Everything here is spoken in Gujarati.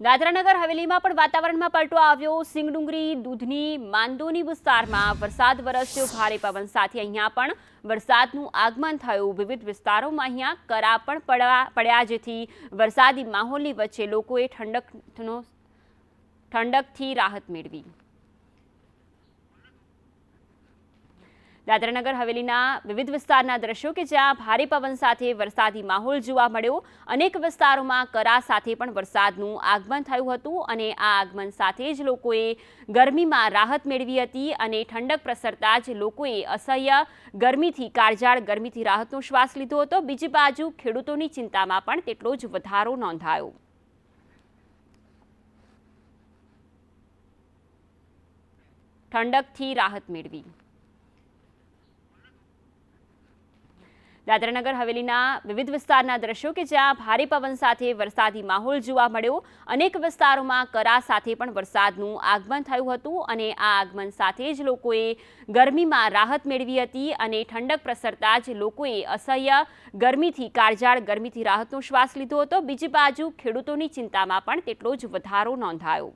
દાદરાનગર હવેલીમાં પણ વાતાવરણમાં પલટો આવ્યો. સિંગડુંગરી, દૂધની, માંદોની વિસ્તારમાં વરસાદ વરસ્યો. ભારે પવન સાથે અહીંયા પણ વરસાદનું આગમન થયું. વિવિધ વિસ્તારોમાં અહીંયા કરા પણ પડવા પડ્યા જેથી વરસાદી માહોલની વચ્ચે લોકોએ ઠંડકનો ઠંડકથી રાહત મેળવી. દાદરાનગર હવેલીના વિવિધ વિસ્તારના દ્રશ્યો કે જ્યાં ભારે પવન સાથે વરસાદી માહોલ જોવા મળ્યો. અનેક વિસ્તારોમાં કરા સાથે પણ વરસાદનું આગમન થયું હતું અને આ આગમન સાથે જ લોકોએ ગરમીમાં રાહત મેળવી હતી અને ઠંડક પ્રસરતા જ લોકોએ અસહ્ય ગરમીથી કાળજાળ ગરમીથી રાહતનો શ્વાસ લીધો હતો. બીજી બાજુ ખેડૂતોની ચિંતામાં પણ તેટલો જ વધારો નોંધાયો. ઠંડકથી રાહત મેળવી. દાદરાનગર હવેલીના વિવિધ વિસ્તારના દ્રશ્યો કે જ્યાં ભારે પવન સાથે વરસાદી માહોલ જોવા મળ્યો. અનેક વિસ્તારોમાં કરા સાથે પણ વરસાદનું આગમન થયું હતું અને આ આગમન સાથે જ લોકોએ ગરમીમાં રાહત મેળવી હતી અને ઠંડક પ્રસરતા જ લોકોએ અસહ્ય ગરમીથી કાળજાળ ગરમીથી રાહતનો શ્વાસ લીધો હતો. બીજી બાજુ ખેડૂતોની ચિંતામાં પણ તેટલો જ વધારો નોંધાયો.